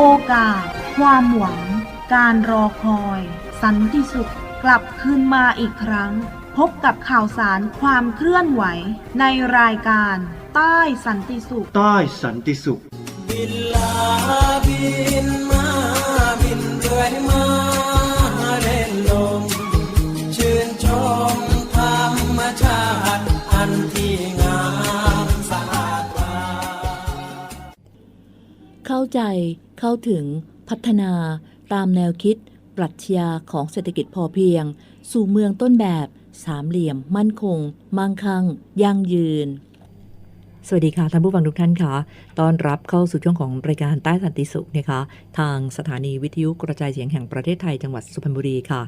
โอกาส ความหวัง การรอคอย สันติสุข กลับคืนมาอีกครั้ง พบกับข่าวสารความเคลื่อนไหว ในรายการ ใต้สันติสุข ใต้สันติสุข บินลาบินมาบินเรื่อยมาเล่นลมชื่นชมธรรมชาติอันที่งาม เข้าใจเข้าถึงพัฒนาตามแนวคิด ปรัชญาของเศรษฐกิจพอเพียง สู่เมืองต้นแบบ สามเหลี่ยม มั่นคง มั่งคั่งยั่งยืน สวัสดีค่ะท่านผู้ฟังทุกท่านค่ะ ต้อนรับเข้าสู่ช่วงของรายการใต้สันติสุขนะคะ ทางสถานีวิทยุกระจายเสียงแห่งประเทศไทยจังหวัดสุพรรณบุรีค่ะ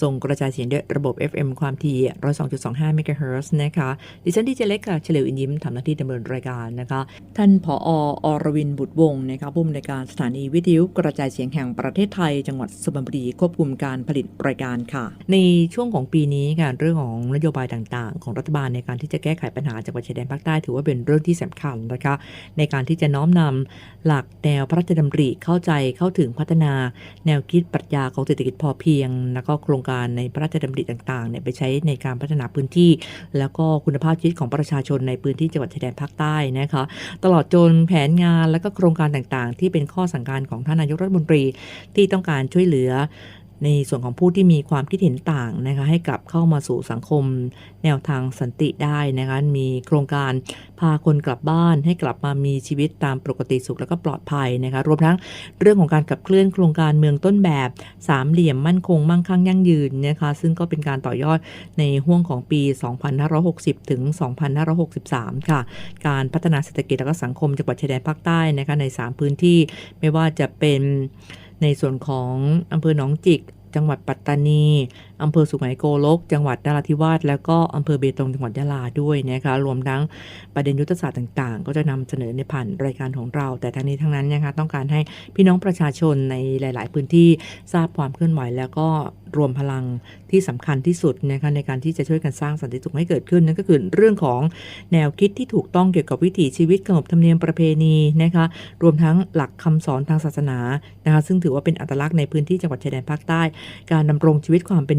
ส่งกระจายเสียงด้วยระบบ FM ความถี่102.25เมกะเฮิรตซ์นะคะ ดิฉันดีเจเล็กค่ะ เฉลียวอินยิ้มทำหน้าที่ดำเนินรายการนะคะ ท่านผออรวินบุตรวงศ์นะคะผู้อำนวยการสถานีวิทยุกระจายเสียงแห่งประเทศไทย จังหวัดสุพรรณบุรีควบคุมการผลิตรายการค่ะ ในช่วงของปีนี้ค่ะเรื่องของนโยบายต่าง ๆ ของรัฐบาลในการที่จะแก้ไขปัญหาจังหวัดชายแดนภาคใต้ถือว่าเป็นเรื่องที่สำคัญนะคะ ในการที่จะน้อมนำหลักแนวพระราชดำริเข้าใจเข้าถึงพัฒนาแนวคิดปรัชญาของเศรษฐกิจพอเพียง แล้วก็โครงการในพระราชดำริต่างๆเนี่ยไปใช้ในการพัฒนาพื้นที่ แล้วก็คุณภาพชีวิตของประชาชนในพื้นที่จังหวัดชายแดนภาคใต้นะคะตลอดจนแผนงานและก็โครงการต่างๆ ที่เป็นข้อสั่งการของท่านนายกรัฐมนตรีที่ต้องการช่วยเหลือ ในส่วนของผู้ที่มีความคิดเห็นต่างนะคะให้กลับเข้ามาสู่สังคม แนวทางสันติได้นะคะมีโครงการพาคนกลับบ้าน ให้กลับมามีชีวิตตามปกติสุขแล้วก็ปลอดภัยนะคะรวมทั้งเรื่องของการขับเคลื่อนโครงการเมืองต้นแบบสามเหลี่ยมมั่นคงมั่งคั่งยั่งยืนนะคะซึ่งก็เป็นการต่อยอดในห่วงของปี 2560 ถึง 2563 ค่ะ การพัฒนาเศรษฐกิจและก็สังคมจังหวัดชายแดนภาคใต้นะคะใน 3 พื้นที่ไม่ว่าจะเป็น ในส่วนของอำเภอหนองจิก จังหวัดปัตตานี อำเภอสุไหงโกลก จังหวัดนราธิวาสแล้วก็อำเภอเบตงจังหวัดยะลาด้วยนะคะรวมทั้งประเด็นยุทธศาสตร์ต่าง ๆ ก็จะนำเสนอในผ่านรายการของเรา แต่ทั้งนี้ทั้งนั้นนะคะต้องการให้พี่น้องประชาชนในหลาย ๆ พื้นที่ทราบความเคลื่อนไหวแล้วก็รวมพลังที่สำคัญที่สุดนะคะในการที่จะช่วยกันสร้างสันติสุขให้เกิดขึ้นนั่นก็คือเรื่องของแนวคิดที่ถูกต้องเกี่ยวกับวิถีชีวิตขนบธรรมเนียมประเพณีนะคะรวมทั้งหลักคำสอนทางศาสนานะคะซึ่งถือว่าเป็นอัตลักษณ์ในพื้นที่จังหวัดชายแดนภาคใต้ การดำรงชีวิตความเป็น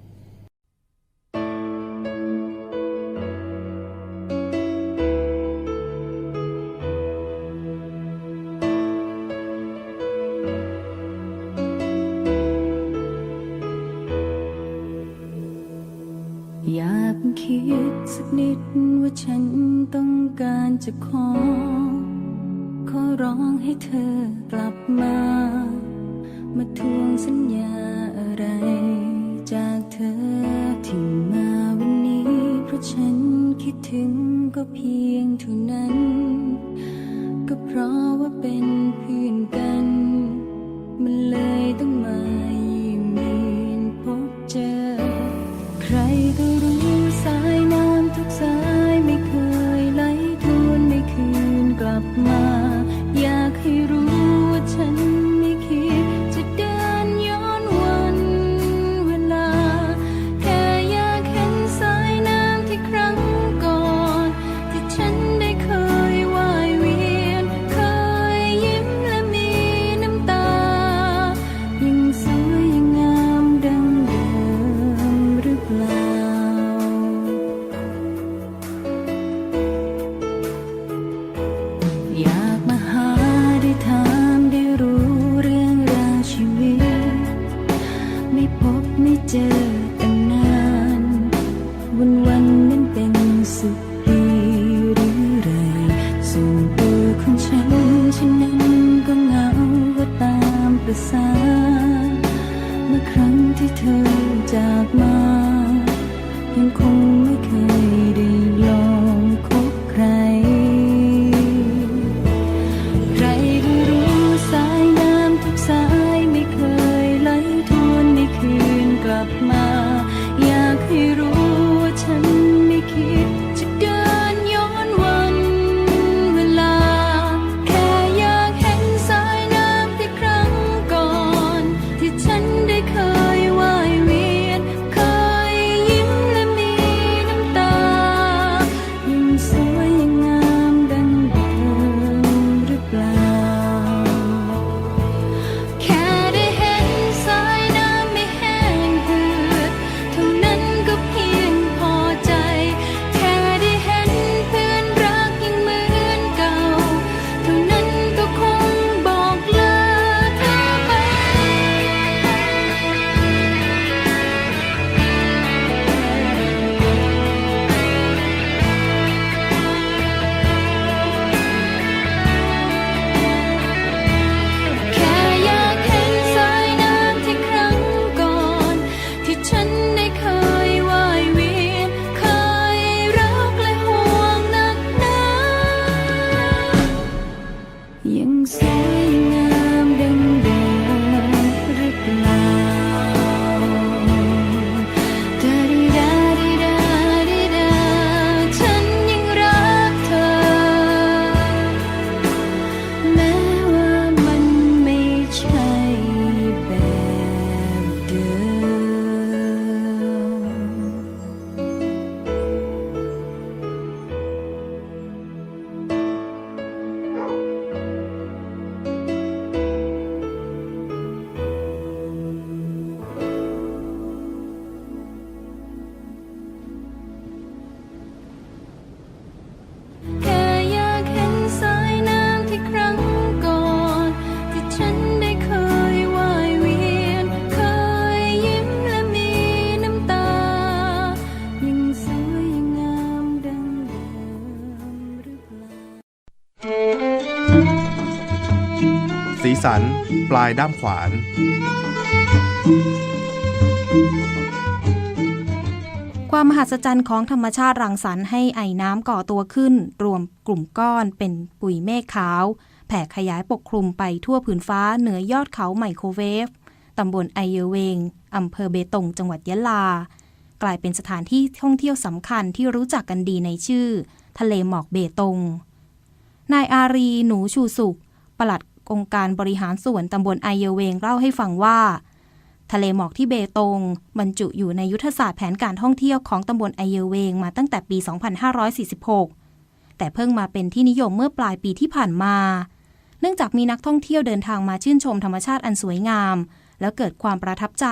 สัน ปลายด้ามขวาน ความมหัศจรรย์ของธรรมชาติรังสรรค์ให้ไอ้น้ำก่อตัวขึ้น รวมกลุ่มก้อนเป็นปุ๋ยเมฆขาว แผ่ขยายปกคลุมไปทั่วผืนฟ้าเหนือยอดเขาไมโครเวฟตำบลไอเยเวงอำเภอเบตงจังหวัดยะลา กลายเป็นสถานที่ท่องเที่ยวสำคัญที่รู้จักกันดีในชื่อ ทะเลหมอกเบตงนายอารีหนูชูสุข ปลัด องค์การบริหารส่วนตำบลไอเยเวงเล่าให้ฟังว่า ทะเลหมอกที่เบตง บรรจุอยู่ในยุทธศาสตร์แผนการท่องเที่ยวของตำบลไอเยเวงมาตั้งแต่ปี 2546 แต่เพิ่งมาเป็นที่นิยมเมื่อปลายปีที่ผ่านมา เนื่องจากมีนักท่องเที่ยวเดินทางมาชื่นชมธรรมชาติอันสวยงาม แล้วเกิดความประทับใจ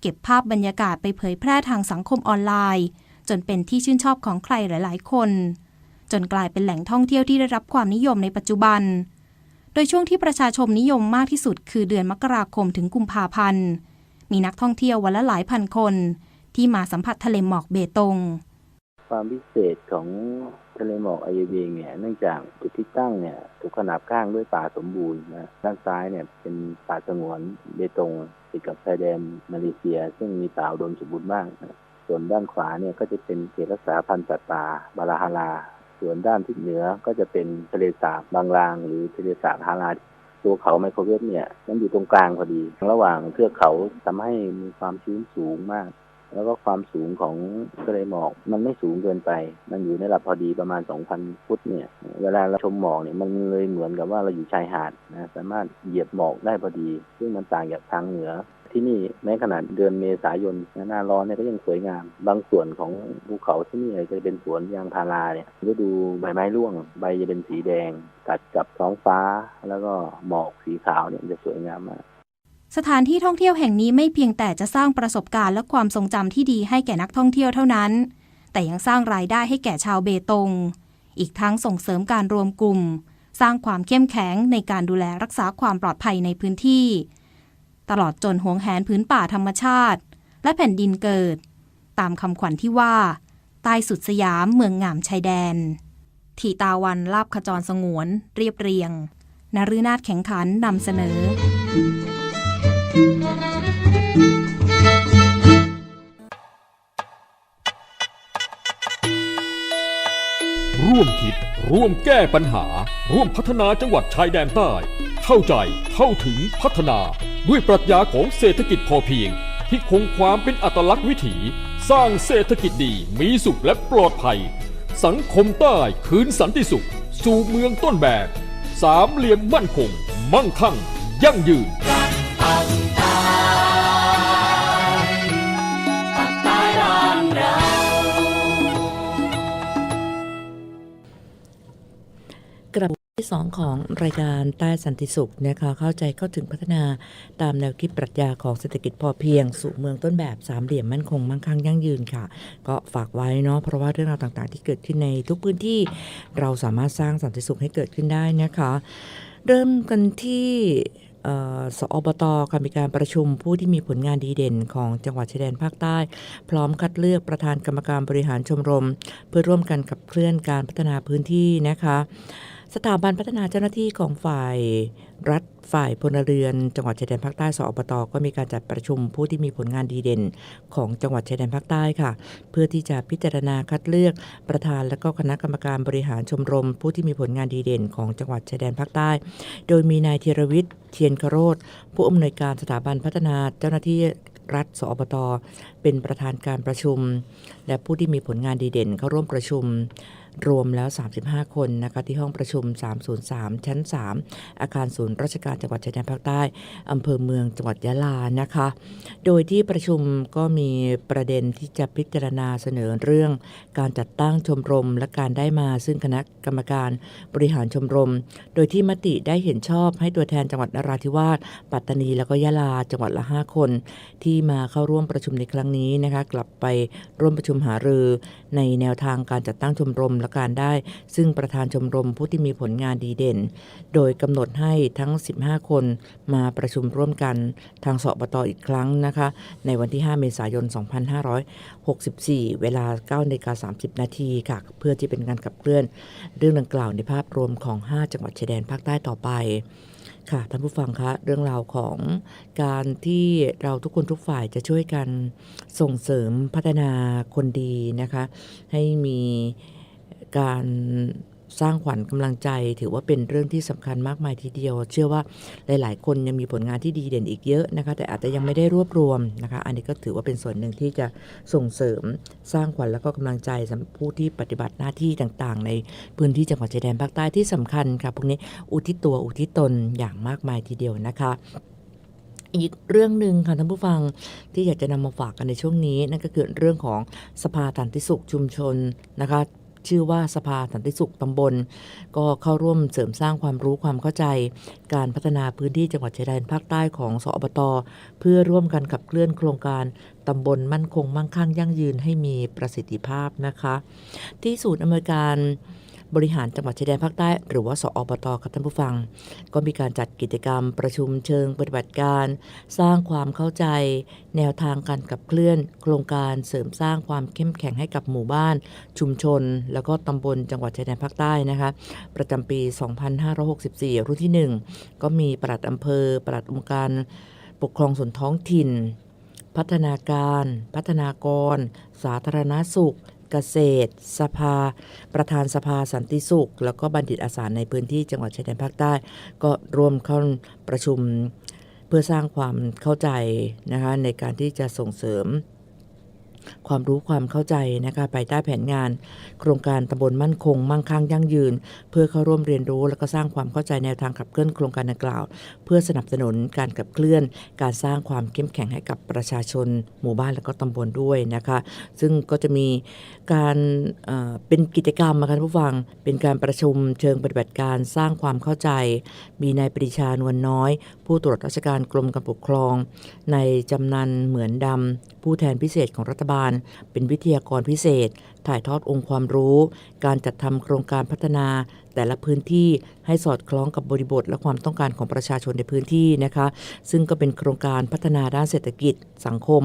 เก็บภาพบรรยากาศไปเผยแพร่ทางสังคมออนไลน์ จนเป็นที่ชื่นชอบของใครหลาย ๆ คนจนกลายเป็นแหล่งท่องเที่ยวที่ได้รับความนิยมในปัจจุบัน ดยช่วงที่ประชาชนนิยมมากที่สุดคือเดือนมกราคมถึงกุมภาพันธ์ มีนักท่องเที่ยววันละหลายพันคน ที่มาสัมผัสทะเลหมอกเบตง ความพิเศษของทะเลหมอกอายเวงเนี่ยเนื่องจากจุดที่ตั้งเนี่ยถูกขนาบข้างด้วยป่าสมบูรณ์นะด้านซ้ายเนี่ยเป็นป่าสงวนเบตงติดกับชายแดนมาเลเซีย ซึ่งมีป่าอุดมสมบูรณ์มาก ส่วนด้านขวาเนี่ยก็จะเป็นเขตรักษาพันธุ์สัตว์ป่าบาราฮารา ส่วนด้านทิศเหนือก็จะเป็นทะเลสาบบางลาง หรือทะเลสาบฮาราตัวเขาไมโครเวฟเนี่ย มันอยู่ตรงกลางพอดี ระหว่างเทือกเขาทำให้มีความชื้นสูงมาก แล้วก็ความสูงของทะเลหมอก มันไม่สูงเกินไป มันอยู่ในระดับพอดีประมาณ 2,000 ฟุตเนี่ย เวลาเราชมหมอกเนี่ยมันเลยเหมือนกับว่าเราอยู่ชายหาดนะสามารถเหยียบหมอกได้พอดี ซึ่งมันต่างจากทางเหนือ ที่นี่แม้ขนาดเดือนเมษายนหน้าร้อนเนี่ยก็ยังสวยงาม บางส่วนของภูเขาที่นี่จะเป็นสวนยางพาราเนี่ยฤดูใบไม้ร่วง ใบจะเป็นสีแดง ตัดกับท้องฟ้า แล้วก็หมอกสีขาวเนี่ยจะสวยงามมากสถานที่ท่องเที่ยวแห่งนี้ไม่เพียงแต่จะสร้างประสบการณ์และความทรงจำที่ดีให้แก่นักท่องเที่ยวเท่านั้น แต่ยังสร้างรายได้ให้แก่ชาวเบตง อีกทั้งส่งเสริมการรวมกลุ่ม สร้างความเข้มแข็งในการดูแลรักษาความปลอดภัยในพื้นที่ ตลอดจนหวงแหนพื้นป่าธรรมชาติ และแผ่นดินเกิด ตามคำขวัญที่ว่า ใต้สุดสยามเมืองงามชายแดน ทีตาวันลาบขจรสงวน เรียบเรียงนฤนาถแข่งขันนำเสนอ ร่วมคิด ร่วมแก้ปัญหา ร่วมพัฒนาจังหวัดชายแดนใต้ เข้าใจ เข้าถึงพัฒนา ด้วยปรัชญาของเศรษฐกิจพอเพียง ที่คงความเป็นอัตลักษณ์วิถี สร้างเศรษฐกิจดีมีสุขและปลอดภัย สังคมใต้คืนสันติสุข สู่เมืองต้นแบบ สามเหลี่ยมมั่นคง มั่งคั่ง ยั่งยืน ที่สองของรายการใต้สันติสุขนะคะเข้าใจเข้าถึงพัฒนาตามแนวคิดปรัชญาของเศรษฐกิจพอเพียง สู่เมืองต้นแบบสามเหลี่ยมมั่นคงมั่งคั่งยั่งยืนค่ะ ก็ฝากไว้เนาะเพราะว่าเรื่องราวต่างๆ ที่เกิดขึ้นในทุกพื้นที่เราสามารถสร้างสันติสุขให้เกิดขึ้นได้นะคะ เริ่มกันที่เอ่อสอบตค่ะมีการประชุมผู้ที่มีผลงานดีเด่นของจังหวัดชายแดนภาคใต้ พร้อมคัดเลือกประธานกรรมการบริหารชมรม เพื่อร่วมกันขับเคลื่อนการพัฒนาพื้นที่นะคะ สถาบันพัฒนาเจ้าหน้าที่ของฝ่ายรัฐฝ่ายพลเรือน จังหวัดชายแดนภาคใต้สอบตก็มีการจัดประชุมผู้ที่มีผลงานดีเด่น ของจังหวัดชายแดนภาคใต้ค่ะ เพื่อที่จะพิจารณาคัดเลือกประธานและก็คณะกรรมการบริหารชมรม ผู้ที่มีผลงานดีเด่น ของจังหวัดชายแดนภาคใต้ โดยมีนายธีรวิทย์เทียนคโรธผู้อำนวยการสถาบันพัฒนาเจ้าหน้าที่รัฐสอบตเป็นประธานการประชุม และผู้ที่มีผลงานดีเด่นเข้าร่วมประชุม รวมแล้ว 35 คนนะคะที่ห้องประชุม 303 ชั้น 3 อาคารศูนย์ราชการจังหวัดชายแดนภาคใต้อำเภอเมืองจังหวัดยะลานะคะ โดยที่ประชุมก็มีประเด็นที่จะพิจารณาเสนอเรื่อง การจัดตั้งชมรมและการได้มา ซึ่งคณะกรรมการบริหารชมรม โดยที่มติได้เห็นชอบให้ตัวแทนจังหวัดนราธิวาสปัตตานีแล้วก็ยะลาจังหวัดละ 5 คน ที่มาเข้าร่วมประชุมในครั้งนี้นะคะกลับไปร่วมประชุมหารือในแนวทางการจัดตั้งชมรมและการได้ ซึ่งประธานชมรมผู้ที่มีผลงานดีเด่น โดยกำหนดให้ทั้ง 15 คนมาประชุมร่วมกันทางสอบตอีกครั้งนะคะ ในวันที่ 5 เมษายน 2564 เวลา9นาฬิกา30 นาทีค่ะ เพื่อที่เป็นการขับเคลื่อน เรื่องดังกล่าวในภาพรวมของ 5 จังหวัดชายแดนภาคใต้ต่อไปค่ะท่านผู้ฟังคะเรื่องราวของการที่เราทุกคนทุกฝ่ายจะช่วยกันส่งเสริมพัฒนาคนดีนะคะ ให้มี การสร้างขวัญกำลังใจ ถือว่าเป็นเรื่องที่สำคัญมากมายทีเดียว เชื่อว่าหลาย ๆ คนยังมีผลงานที่ดีเด่นอีกเยอะนะคะ แต่อาจจะยังไม่ได้รวบรวมนะคะ อันนี้ก็ถือว่าเป็นส่วนหนึ่งที่จะส่งเสริมสร้างขวัญแล้วก็กำลังใจสำหรับผู้ที่ปฏิบัติหน้าที่ต่าง ๆ ในพื้นที่จังหวัดชายแดนภาคใต้ที่สำคัญค่ะพวกนี้อุทิศตัวอุทิศตนอย่างมากมายทีเดียวนะคะอีกเรื่องหนึ่งค่ะท่านผู้ฟังที่อยากจะนำมาฝากกันในช่วงนี้ นั่นก็คือเรื่องของสภาสันติสุขชุมชนนะคะ ชื่อว่าสภาสันติสุขตำบล ก็เข้าร่วมเสริมสร้างความรู้ความเข้าใจ การพัฒนาพื้นที่จังหวัดชายแดนภาคใต้ของสอบต เพื่อร่วมกันขับเคลื่อนโครงการตำบลมั่นคงมั่งคั่งยั่งยืนให้มีประสิทธิภาพนะคะ ที่ศูนย์อำนวยการ บริหารจังหวัดชายแดนภาคใต้ หรือว่าสอบตครับท่านผู้ฟัง ก็มีการจัดกิจกรรมประชุมเชิงปฏิบัติการ สร้างความเข้าใจ แนวทางการขับเคลื่อน โครงการเสริมสร้างความเข้มแข็งให้กับหมู่บ้าน ชุมชน แล้วก็ตำบลจังหวัดชายแดนภาคใต้นะคะประจำปี 2564 รุ่นที่ 1 ก็มีปลัดอำเภอปลัดองค์การปกครองส่วนท้องถิ่น พัฒนาการ พัฒนากร สาธารณสุข เกษตร สภา ประธานสภาสันติสุข แล้วก็บัณฑิตอาสาในพื้นที่จังหวัดชายแดนภาคใต้ ก็ร่วมเข้าประชุมเพื่อสร้างความเข้าใจนะคะในการที่จะส่งเสริม ความรู้ความเข้าใจนะคะภายใต้แผนงาน โครงการตำบลมั่นคง มั่งคั่งยั่งยืน เพื่อเข้าร่วมเรียนรู้ และก็สร้างความเข้าใจแนวทางขับเคลื่อนโครงการดังกล่าว เพื่อสนับสนุนการขับเคลื่อน การสร้างความเข้มแข็งให้กับประชาชน หมู่บ้านและก็ตำบลด้วยนะคะ ซึ่งก็จะมีการเป็นกิจกรรมนะคะท่านผู้ฟังเป็นการประชุมเชิงปฏิบัติการสร้างความเข้าใจ มีนายปรีชานวลน้อย ผู้ตรวจราชการกรมการปกครอง ในจำนันเหมือนดำผู้แทนพิเศษของรัฐบาลาล เป็นวิทยากรพิเศษ ถ่ายทอดองค์ความรู้ การจัดทำโครงการพัฒนา แต่ละพื้นที่ให้สอดคล้องกับบริบทและความต้องการของประชาชนในพื้นที่นะคะ ซึ่งก็เป็นโครงการพัฒนาด้านเศรษฐกิจ สังคม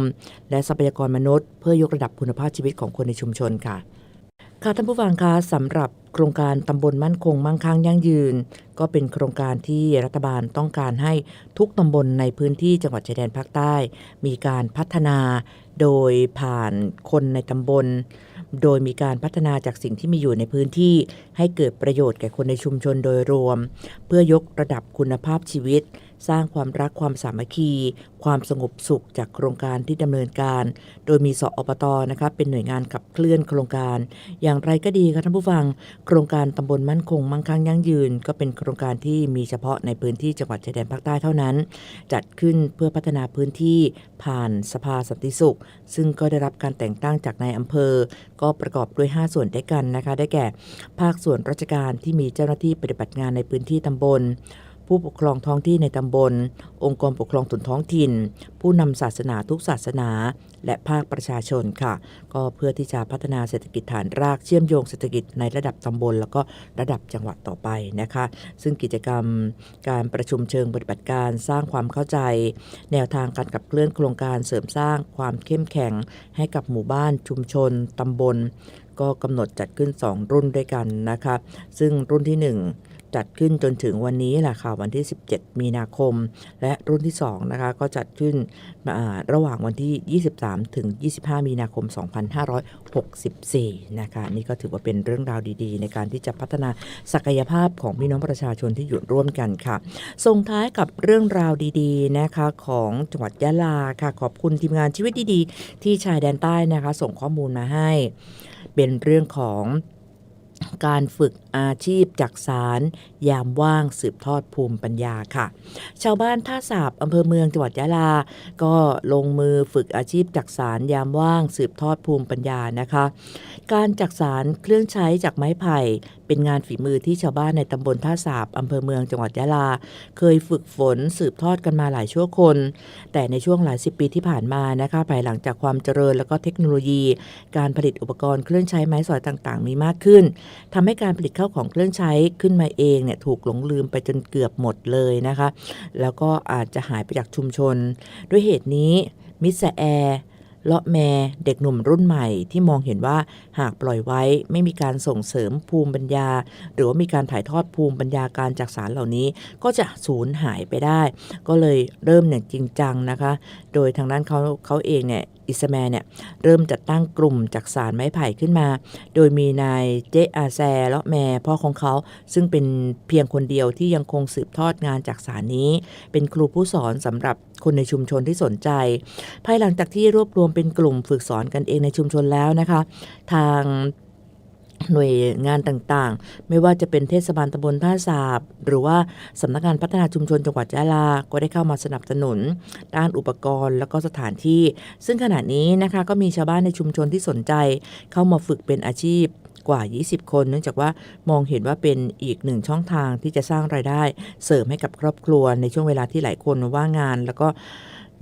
และทรัพยากรมนุษย์ เพื่อยกระดับคุณภาพชีวิตของคนในชุมชนค่ะค่ะท่านผู้ฟังคะสำหรับโครงการตำบลมั่นคงมั่งคั่งยั่งยืน ก็เป็นโครงการที่รัฐบาลต้องการให้ทุกตำบลในพื้นที่จังหวัดชายแดนภาคใต้ มีการพัฒนา โดยผ่านคนในตำบล โดยมีการพัฒนาจากสิ่งที่มีอยู่ในพื้นที่ให้เกิดประโยชน์แก่คนในชุมชนโดยรวม เพื่อยกระดับคุณภาพชีวิต สร้างความรักความสามัคคี ความสงบสุขจากโครงการที่ดำเนินการ โดยมีสอปตนะคะเป็นหน่วยงานขับเคลื่อนโครงการ อย่างไรก็ดีค่ะท่านผู้ฟัง โครงการตำบลมั่นคงมั่งคั่งยั่งยืน ก็เป็นโครงการที่มีเฉพาะในพื้นที่จังหวัดชายแดนภาคใต้เท่านั้น จัดขึ้นเพื่อพัฒนาพื้นที่ผ่านสภาสันติสุข ซึ่งก็ได้รับการแต่งตั้งจากนายอำเภอ ก็ประกอบด้วย 5 ส่วนด้วยกันนะคะ ได้แก่ ภาคส่วนราชการที่มีเจ้าหน้าที่ปฏิบัติงานในพื้นที่ตำบล ผู้ปกครองท้องที่ในตำบล องค์กรปกครองส่วนท้องถิ่น ผู้นำศาสนาทุกศาสนา และภาคประชาชนค่ะ ก็เพื่อที่จะพัฒนาเศรษฐกิจฐานรากเชื่อมโยงเศรษฐกิจในระดับตำบล แล้วก็ระดับจังหวัดต่อไปนะคะ ซึ่งกิจกรรมการประชุมเชิงปฏิบัติการสร้างความเข้าใจ แนวทางการขับเคลื่อนโครงการเสริมสร้างความเข้มแข็ง ให้กับหมู่บ้านชุมชนตำบล ก็กำหนดจัดขึ้น 2 รุ่นด้วยกันนะคะ ซึ่งรุ่นที่ 1 จัดขึ้นจนถึงวันนี้แหละค่ะวันที่ 17 มีนาคม และรุ่นที่2นะคะก็จัดขึ้นระหว่างวันที่ 23 ถึง 25 มีนาคม 2564 นะคะนี่ก็ถือว่าเป็นเรื่องราวดีๆ ในการที่จะพัฒนาศักยภาพของพี่น้องประชาชนที่อยู่ร่วมกันค่ะ ส่งท้ายกับเรื่องราวดีๆนะคะของจังหวัดยะลาค่ะ ขอบคุณทีมงานชีวิตดีๆ ที่ชายแดนใต้นะคะ ส่งข้อมูลมาให้ เป็นเรื่องของ การฝึกอาชีพจักสาร ยามว่างสืบทอดภูมิปัญญาค่ะ ชาวบ้านท่าสาบอำเภอเมืองจังหวัดยะลา ก็ลงมือฝึกอาชีพจักสาร ยามว่างสืบทอดภูมิปัญญานะคะ การจักสารเครื่องใช้จากไม้ไผ่เป็นงานฝีมือที่ชาวบ้านในตำบลท่าสาบอำเภอเมืองจังหวัดยะลา เคยฝึกฝนสืบทอดกันมาหลายชั่วคน แต่ในช่วงหลายสิบปีที่ผ่านมานะคะภายหลังจากความเจริญแล้วก็เทคโนโลยี การผลิตอุปกรณ์เครื่องใช้ไม้สอยต่างๆ มีมากขึ้นทำให้การผลิตข้าวของเครื่องใช้ขึ้นมาเองเนี่ยถูกหลงลืมไปจนเกือบหมดเลยนะคะ แล้วก็อาจจะหายไปจากชุมชน ด้วยเหตุนี้มิสแอร์ เลาะแมเด็กหนุ่มรุ่นใหม่ที่มองเห็นว่าหากปล่อยไว้ไม่มีการส่งเสริมภูมิปัญญา หรือว่ามีการถ่ายทอดภูมิปัญญาการจากสารเหล่านี้ ก็จะสูญหายไปได้ ก็เลยเริ่มอย่างจริงจังนะคะ โดยทางด้านเขาเขาเองเนี่ยอิสแมเนี่ยเริ่มจัดตั้งกลุ่มจากสารไม้ไผ่ขึ้นมา โดยมีนายเจอาแซเลาะแม่พ่อของเขา ซึ่งเป็นเพียงคนเดียวที่ยังคงสืบทอดงานจากสารนี้ เป็นครูผู้สอนสำหรับ คนในชุมชนที่สนใจ ภายหลังจากที่รวบรวมเป็นกลุ่มฝึกสอนกันเองในชุมชนแล้วนะคะ ทางหน่วยงานต่างๆ ไม่ว่าจะเป็นเทศบาลตำบลท่าสาบ หรือว่าสำนักงานพัฒนาชุมชนจังหวัดยะลา ก็ได้เข้ามาสนับสนุน ด้านอุปกรณ์แล้วก็สถานที่ ซึ่งขณะนี้นะคะก็มีชาวบ้านในชุมชนที่สนใจ เข้ามาฝึกเป็นอาชีพ กว่า 20 คน เนื่องจากว่ามองเห็นว่าเป็นอีกหนึ่งช่องทางที่จะสร้างรายได้ เสริมให้กับครอบครัวในช่วงเวลาที่หลายคนว่างงาน แล้วก็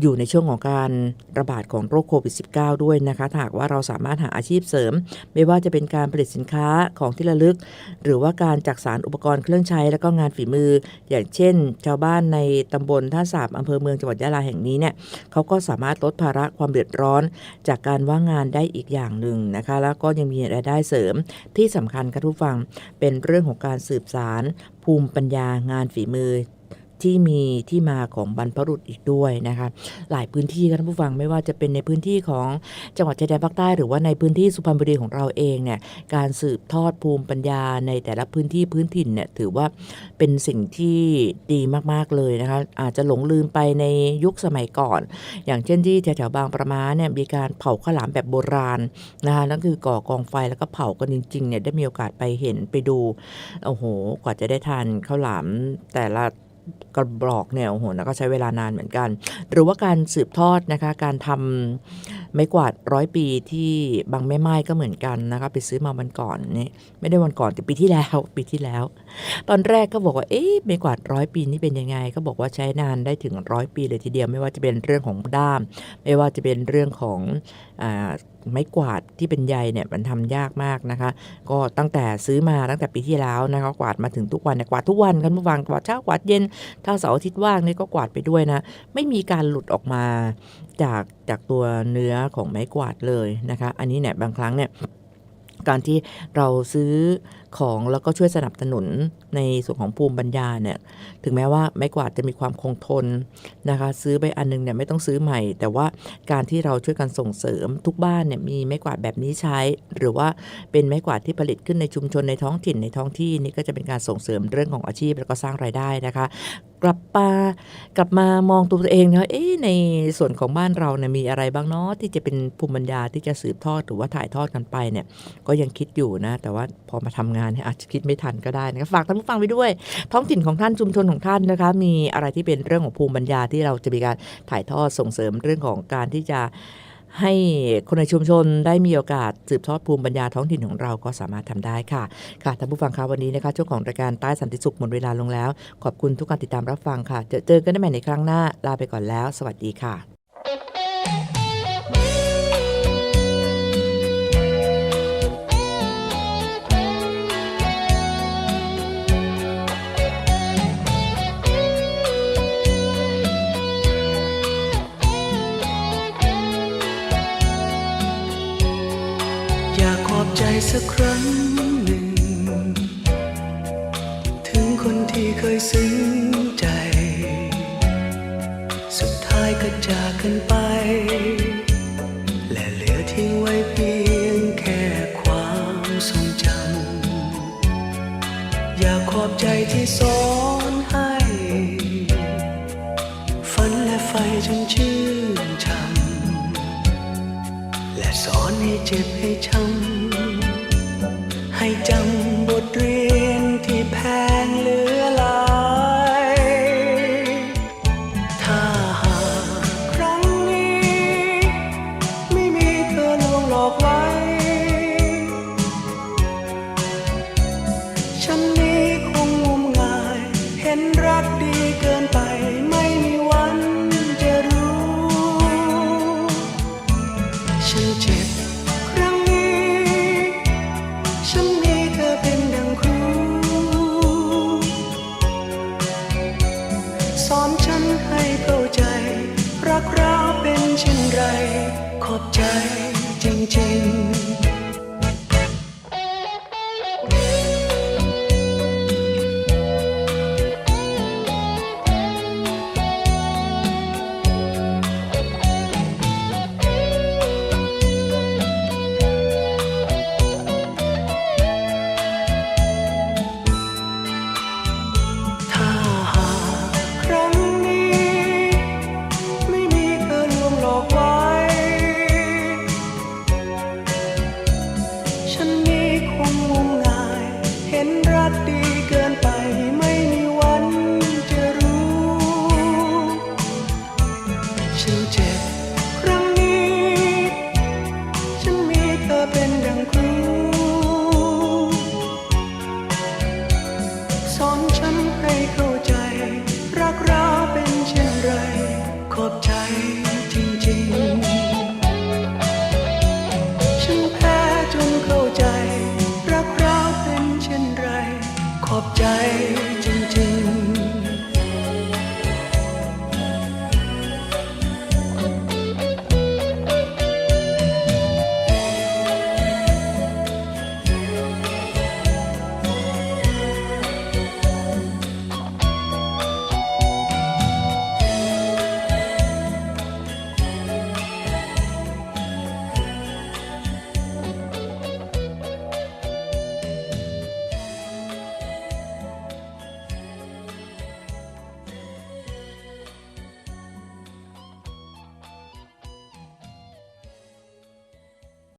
อยู่ในช่วงของการระบาดของโรคโควิด -19 ด้วยนะคะถ้าหากว่าเราสามารถหาอาชีพเสริม ไม่ว่าจะเป็นการผลิตสินค้าของที่ระลึก หรือว่าการจักสารอุปกรณ์เครื่องใช้แล้วก็งานฝีมือ อย่างเช่น ชาวบ้านในตำบลท่าสาบอำเภอเมืองจังหวัดยะลาแห่งนี้เนี่ยเขาก็สามารถลดภาระความเดือดร้อน จากการว่างงานได้อีกอย่างหนึ่งนะคะ แล้วก็ยังมีรายได้เสริมที่สำคัญค่ะทุกฟังเป็นเรื่องของการสืบสารภูมิปัญญางานฝีมือ ที่มีที่มาของบรรพบุรุษอีกด้วยนะคะ หลายพื้นที่ค่ะท่านผู้ฟังไม่ว่าจะเป็นในพื้นที่ของจังหวัดชายแดนภาคใต้หรือว่าในพื้นที่สุพรรณบุรีของเราเองเนี่ยการสืบทอดภูมิปัญญาในแต่ละพื้นที่พื้นถิ่นเนี่ยถือว่าเป็นสิ่งที่ดีมากๆเลยนะคะอาจจะหลงลืมไปในยุคสมัยก่อน อย่างเช่นที่แถวๆบางประมาเนี่ยมีการเผาข้าวหลามแบบโบราณนะคะนั่นคือก่อกองไฟแล้วก็เผากันจริงๆเนี่ยได้มีโอกาสไปเห็นไปดูโอ้โหกว่าจะได้ทานข้าวหลามแต่ละ กระบอกเนี่ยโอ้โหนะก็ใช้เวลานานเหมือนกัน หรือว่าการสืบทอดนะคะ การทำไม้กวาดร้อยปีที่บางแม่ไม้ก็เหมือนกันนะคะ ไปซื้อมาวันก่อนนี่ไม่ได้วันก่อนแต่ปีที่แล้วปีที่แล้ว ตอนแรกก็บอกว่าเอ๊ะไม้กวาดร้อยปีนี่เป็นยังไง ก็บอกว่าใช้นานได้ถึงร้อยปีเลยทีเดียวไม่ว่าจะเป็นเรื่องของด้าม ไม่ว่าจะเป็นเรื่องของอ ไม้กวาดที่เป็นใยเนี่ยมันทำยากมากนะคะ ก็ตั้งแต่ซื้อมาตั้งแต่ปีที่แล้วนะคะกวาดมาถึงทุกวันเนี่ยกวาดทุกวันกันเมื่อวานกวาดเช้ากวาดเย็นถ้าเสาร์อาทิตย์ว่างเนี่ยก็กวาดไปด้วยนะ ไม่มีการหลุดออกมาจากจากตัวเนื้อของไม้กวาดเลยนะคะ อันนี้เนี่ยบางครั้งเนี่ย การที่เราซื้อของแล้วก็ช่วยสนับสนุนในส่วนของภูมิปัญญาเนี่ยถึงแม้ว่าไม้กวาดจะมีความคงทนนะคะ ซื้อไปอันนึงเนี่ยไม่ต้องซื้อใหม่ แต่ว่าการที่เราช่วยกันส่งเสริมทุกบ้านเนี่ยมีไม้กวาดแบบนี้ใช้ หรือว่าเป็นไม้กวาดที่ผลิตขึ้นในชุมชนในท้องถิ่นในท้องที่นี่ก็จะเป็นการส่งเสริมเรื่องของอาชีพแล้วก็สร้างรายได้นะคะ กลับมากลับมามองตัวเองนะเอ๊ะในส่วนของบ้านเราเนี่ยมีอะไรบ้างเนาะที่จะเป็นภูมิปัญญาที่จะสืบทอดหรือว่าถ่ายทอดกันไปเนี่ย ก็ยังคิดอยู่นะ แต่ว่าพอมาทำงานเนี่ยอาจจะคิดไม่ทันก็ได้นะคะฝากท่านผู้ฟังไปด้วย ท้องถิ่นของท่านชุมชนของท่านนะคะ มีอะไรที่เป็นเรื่องของภูมิปัญญาที่เราจะมีการถ่ายทอดส่งเสริมเรื่องของการที่จะ ให้คนในชุมชนได้มีโอกาสสืบทอดภูมิปัญญาท้องถิ่นของเราก็สามารถทำได้ค่ะ ค่ะท่านผู้ฟังคะวันนี้นะคะช่วงของรายการใต้สันติสุขหมดเวลาลงแล้ว ขอบคุณทุกการติดตามรับฟังค่ะ เจอเจอกันได้ใหม่ในครั้งหน้าลาไปก่อนแล้ว สวัสดีค่ะากขอบใจสักครั้งหนึ่ง ถึงคนที่เคยซึ้ง